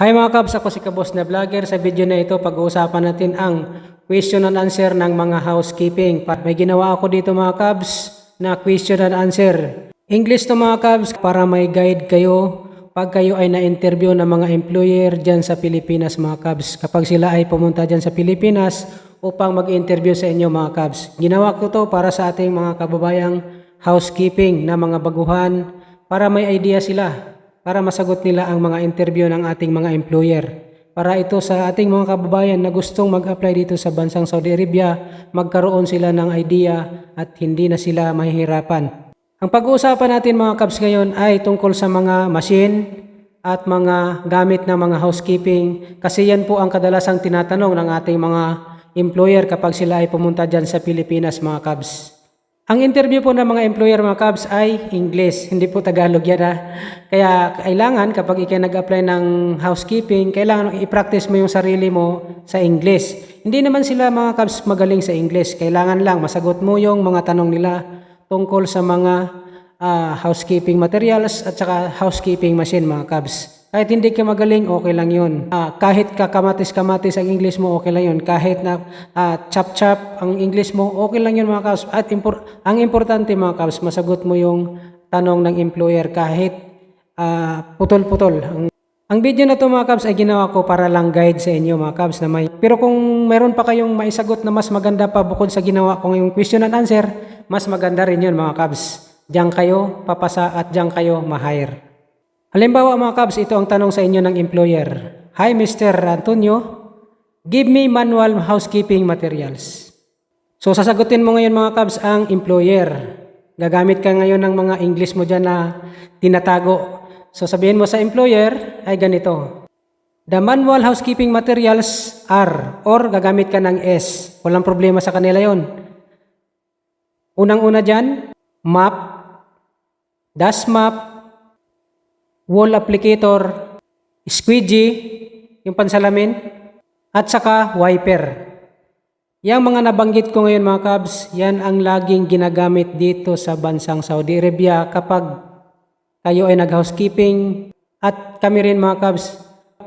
Hi mga kabs, ako si Kabos na Vlogger. Sa video na ito, pag-uusapan natin ang question and answer ng mga housekeeping. May ginawa ako dito mga kabs na question and answer. English to mga kabs para may guide kayo pag kayo ay na-interview ng mga employer dyan sa Pilipinas mga kabs. Kapag sila ay pumunta dyan sa Pilipinas upang mag-interview sa inyo mga kabs. Ginawa ko to para sa ating mga kababayang housekeeping na mga baguhan para may idea sila para masagot nila ang mga interview ng ating mga employer. Para ito sa ating mga kababayan na gustong mag-apply dito sa bansang Saudi Arabia, magkaroon sila ng idea at hindi na sila mahihirapan. Ang pag-uusapan natin mga kabs ngayon ay tungkol sa mga machine at mga gamit ng mga housekeeping kasi yan po ang kadalasang tinatanong ng ating mga employer kapag sila ay pumunta dyan sa Pilipinas mga kabs. Ang interview po ng mga employer mga Cubs ay English, hindi po Tagalog yan ha. Kaya kailangan kapag ikaw nag-apply ng housekeeping, kailangan i-practice mo yung sarili mo sa English. Hindi naman sila mga Cubs magaling sa English. Kailangan lang masagot mo yung mga tanong nila tungkol sa mga ah, housekeeping materials at saka housekeeping machine mga Cubs. Kahit hindi ka magaling, okay lang yun. Ah, kahit kakamatis-kamatis ang English mo, okay lang yun. Kahit na ah, chap-chap ang English mo, okay lang yun mga kabs. At impor- ang importante mga kabs, masagot mo yung tanong ng employer kahit ah, putol-putol. Ang, ang video na to mga kabs ay ginawa ko para lang guide sa inyo mga kabs na may. Pero kung meron pa kayong maisagot na mas maganda pa bukod sa ginawa ko ngayong question and answer, mas maganda rin yun mga kabs. Diyan kayo papasa at diyan kayo ma-hire. Halimbawa mga Cubs, ito ang tanong sa inyo ng employer. Hi Mr. Antonio, give me manual housekeeping materials. So sasagutin mo ngayon mga Cubs ang employer. Gagamit ka ngayon ng mga English mo dyan na tinatago. So sabihin mo sa employer ay ganito. The manual housekeeping materials are or gagamit ka ng S. Walang problema sa kanila yon. Unang-una dyan, map, dust map, wall applicator, squeegee, yung pansalamin, at saka wiper. Yang mga nabanggit ko ngayon mga kabs, yan ang laging ginagamit dito sa bansang Saudi Arabia kapag kayo ay nag-housekeeping at kami rin mga kabs,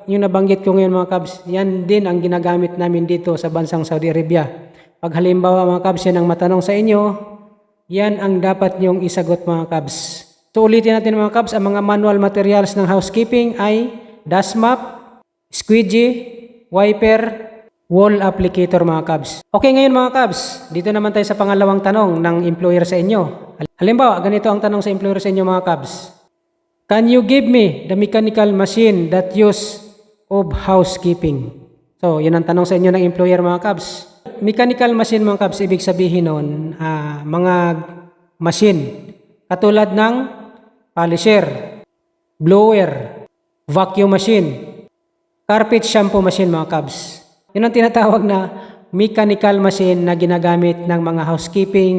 yung nabanggit ko ngayon mga kabs, yan din ang ginagamit namin dito sa bansang Saudi Arabia. Pag halimbawa mga kabs, yan ang matanong sa inyo, yan ang dapat niyong isagot mga kabs. So ulitin natin mga Cubs, ang mga manual materials ng housekeeping ay dust map, squeegee, wiper, wall applicator mga Cubs. Okay ngayon mga Cubs, dito naman tayo sa pangalawang tanong ng employer sa inyo. Halimbawa, ganito ang tanong sa employer sa inyo mga Cubs. Can you give me the mechanical machine that use of housekeeping? So, yun ang tanong sa inyo ng employer mga Cubs. Mechanical machine mga Cubs, ibig sabihin nun, ah, mga machine katulad ng polisher, blower, vacuum machine, carpet shampoo machine mga Cubs. Yun ang tinatawag na mechanical machine na ginagamit ng mga housekeeping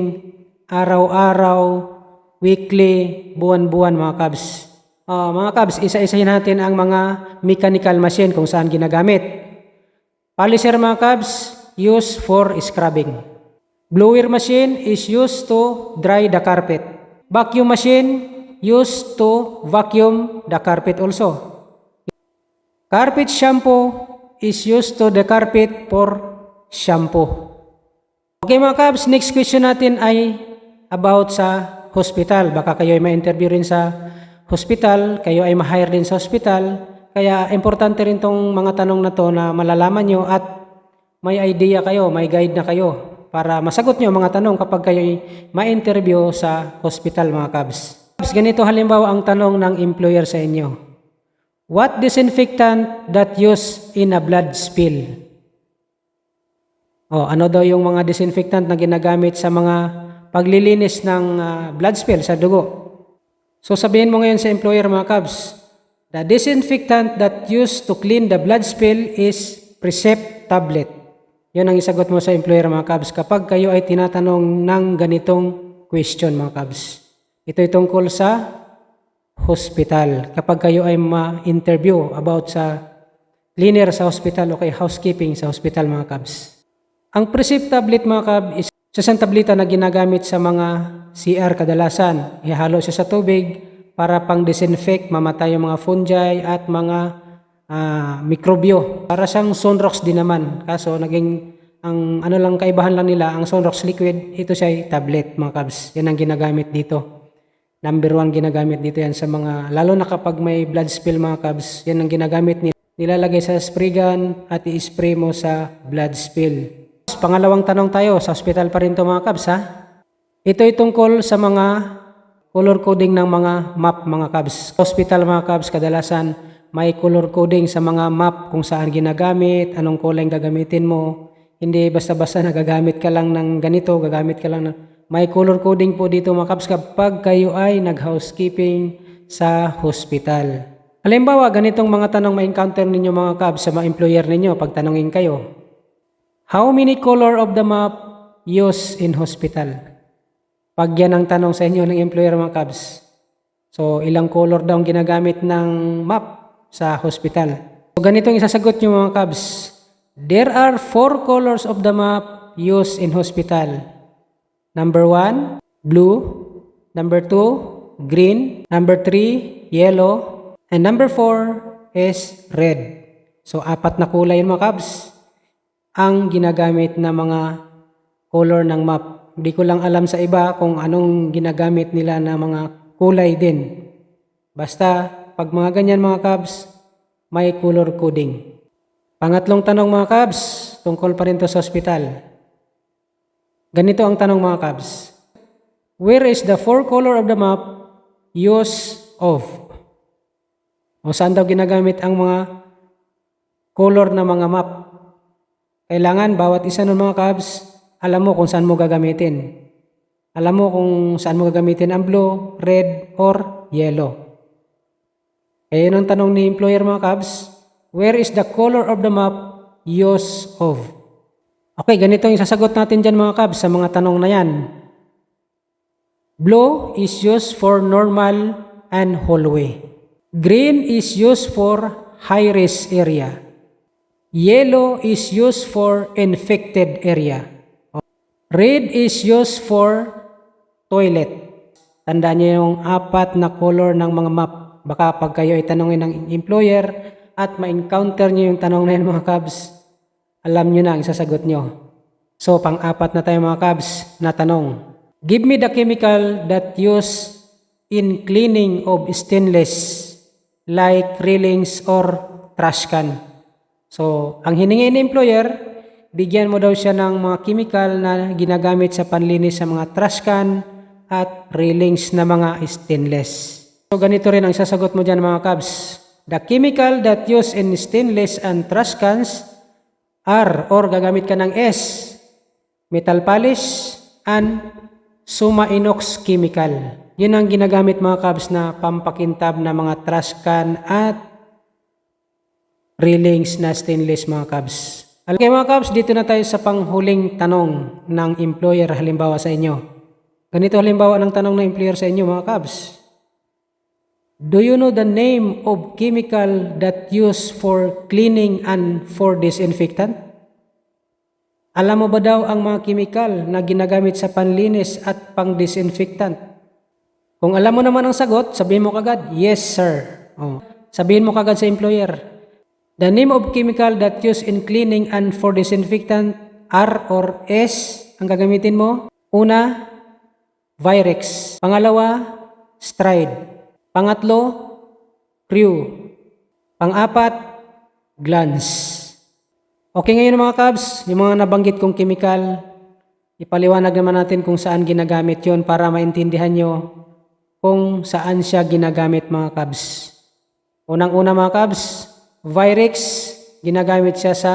araw-araw, weekly, buwan-buwan mga Cubs. Ah, mga Cubs, isa-isahin natin ang mga mechanical machine kung saan ginagamit. Polisher mga Cubs, used for scrubbing. Blower machine is used to dry the carpet. Vacuum machine used to vacuum the carpet also. Carpet shampoo is used to the carpet for shampoo. Okay mga Cubs, next question natin ay about sa hospital. Baka kayo ay ma-interview rin sa hospital, kayo ay ma-hire din sa hospital. Kaya importante rin tong mga tanong na to na malalaman nyo at may idea kayo, may guide na kayo para masagot nyo mga tanong kapag kayo ay ma-interview sa hospital mga Cubs. Cubs, ganito halimbawa ang tanong ng employer sa inyo. What disinfectant that used in a blood spill? O, ano daw yung mga disinfectant na ginagamit sa mga paglilinis ng ah, blood spill sa dugo? So sabihin mo ngayon sa employer mga Cubs, the disinfectant that used to clean the blood spill is Precept tablet. Yun ang isagot mo sa employer mga Cubs kapag kayo ay tinatanong ng ganitong question mga Cubs. Ito'y tungkol sa hospital. Kapag kayo ay ma-interview about sa cleaner sa hospital o kay housekeeping sa hospital mga Cubs. Ang Precept tablet mga Cubs is isang tableta na ginagamit sa mga CR kadalasan. Ihalo siya sa tubig para pang disinfect, mamatay yung mga fungi at mga ah, mikrobyo. Para siyang Sunrox din naman. Kaso naging ang ano lang kaibahan lang nila, ang Sunrox liquid, ito siya ay tablet mga kabs. Yan ang ginagamit dito. Number one ginamit dito yan sa mga, lalo na kapag may blood spill mga kabs, yan ang ginagamit nila. Nilalagay sa spray gun at i-spray mo sa blood spill. Pangalawang tanong tayo, sa hospital pa rin to mga kabs ha. Ito ay tungkol sa mga color coding ng mga map mga kabs. Hospital mga kabs, kadalasan may color coding sa mga map kung saan ginagamit, anong kulay gagamitin mo. Hindi basta-basta nagagamit ka lang ng ganito, gagamit ka lang ng... May color coding po dito mga kabs kapag kayo ay nag-housekeeping sa hospital. Halimbawa, ganitong mga tanong ma-encounter ninyo mga kabs sa mga employer ninyo pag tanongin kayo. How many color of the map used in hospital? Pag yan ang tanong sa inyo ng employer mga kabs. So, ilang color daw ang ginagamit ng map sa hospital? So, ganito ang isasagot nyo mga kabs. There are four colors of the map used in hospital. Number one, blue. Number two, green. Number three, yellow. And number four is red. So, apat na kulay yun mga kabs ang ginagamit na mga color ng map. Hindi ko lang alam sa iba kung anong ginagamit nila na mga kulay din. Basta, pag mga ganyan mga kabs, may color coding. Pangatlong tanong mga kabs, tungkol pa rin to sa hospital. Ganito ang tanong mga kabs. Where is the four color of the map used of? O saan daw ginagamit ang mga color na mga map? Kailangan bawat isa ng mga cabs, alam mo kung saan mo gagamitin. Alam mo kung saan mo gagamitin ang blue, red, or yellow. Kaya yun ang tanong ni employer mga cabs, where is the color of the map used of? Okay, ganito yung sasagot natin dyan mga cabs sa mga tanong na yan. Blue is used for normal and hallway. Green is used for high-risk area. Yellow is used for infected area. Red is used for toilet. Tandaan niyo yung apat na color ng mga map. Baka pag kayo ay tanongin ng employer at ma-encounter niyo yung tanong na yun mga cabs, alam niyo na ang sasagot niyo. So, pang-apat na tayo mga cabs na tanong. Give me the chemical that used in cleaning of stainless like railings or trash can. So, ang hiningi ni employer, bigyan mo daw siya ng mga chemical na ginagamit sa panlinis sa mga trash can at railings na mga stainless. So, ganito rin ang sasagot mo dyan mga cabs. The chemical that used in stainless and trash cans are or gagamit ka ng S, metal polish, and suma inox chemical. Yun ang ginagamit mga cabs na pampakintab na mga trash can at railings na stainless mga cabs. Okay mga cabs, dito na tayo sa panghuling tanong ng employer halimbawa sa inyo. Ganito halimbawa ng tanong ng employer sa inyo mga cabs. Do you know the name of chemical that used for cleaning and for disinfectant? Alam mo ba daw ang mga chemical na ginagamit sa panlinis at pang-disinfectant? Kung alam mo naman ang sagot, sabihin mo kagad, yes sir. Oh. Sabihin mo kagad sa employer, The name of chemical that used in cleaning and for disinfectant R or S ang gagamitin mo. Una, Virex. Pangalawa, Stride. Pangatlo, Crew. Pang-apat, Glance. Okay ngayon mga cabs, yung mga nabanggit kong chemical, ipaliwanag naman natin kung saan ginagamit yon para maintindihan nyo kung saan siya ginagamit mga cabs. Unang-una mga cabs, Virex, ginagamit siya sa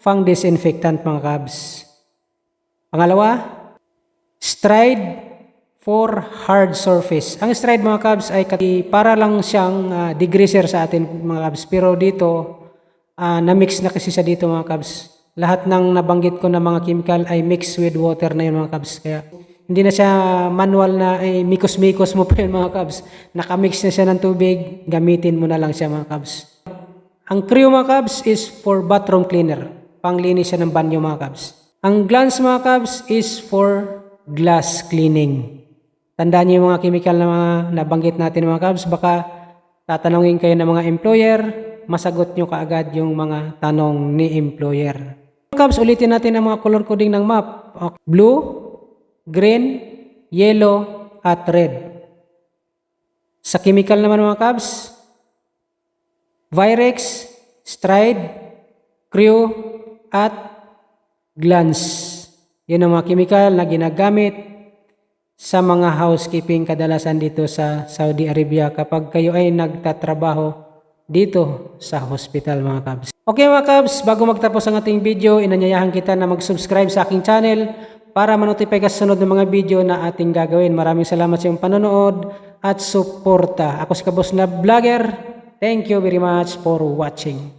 fang disinfectant mga cabs. Pangalawa, Stride for hard surface. Ang stride mga cabs ay para lang siyang ah, degreaser sa atin mga cabs. Pero dito, ah, na-mix na kasi siya dito mga cabs. Lahat ng nabanggit ko na mga chemical ay mixed with water na yun mga cabs. Kaya hindi na siya manual na ay mikos-mikos mo pa yun mga cabs. Nakamix na siya ng tubig, gamitin mo na lang siya mga cabs. Ang crew mga cabs is for bathroom cleaner. Panglinis siya ng banyo mga cabs. Ang glance mga cabs is for glass cleaning. Tandaan niyo yung mga chemical na mga nabanggit natin mga cabs. Baka tatanungin kayo ng mga employer masagot nyo kaagad yung mga tanong ni employer. Kabs, ulitin natin ang mga color coding ng map. Blue, green, yellow, at red. Sa chemical naman mga Kabs, Virex, Stride, Crew, at Glance. Yun ang mga chemical na ginagamit sa mga housekeeping kadalasan dito sa Saudi Arabia kapag kayo ay nagtatrabaho dito sa hospital mga Cubs. Okay mga Cubs, bago magtapos ang ating video, inanyayahan kita na mag-subscribe sa aking channel para manotify ka sa sunod ng mga video na ating gagawin. Maraming salamat sa iyong panonood at suporta. Ako si Kabos na Vlogger. Thank you very much for watching.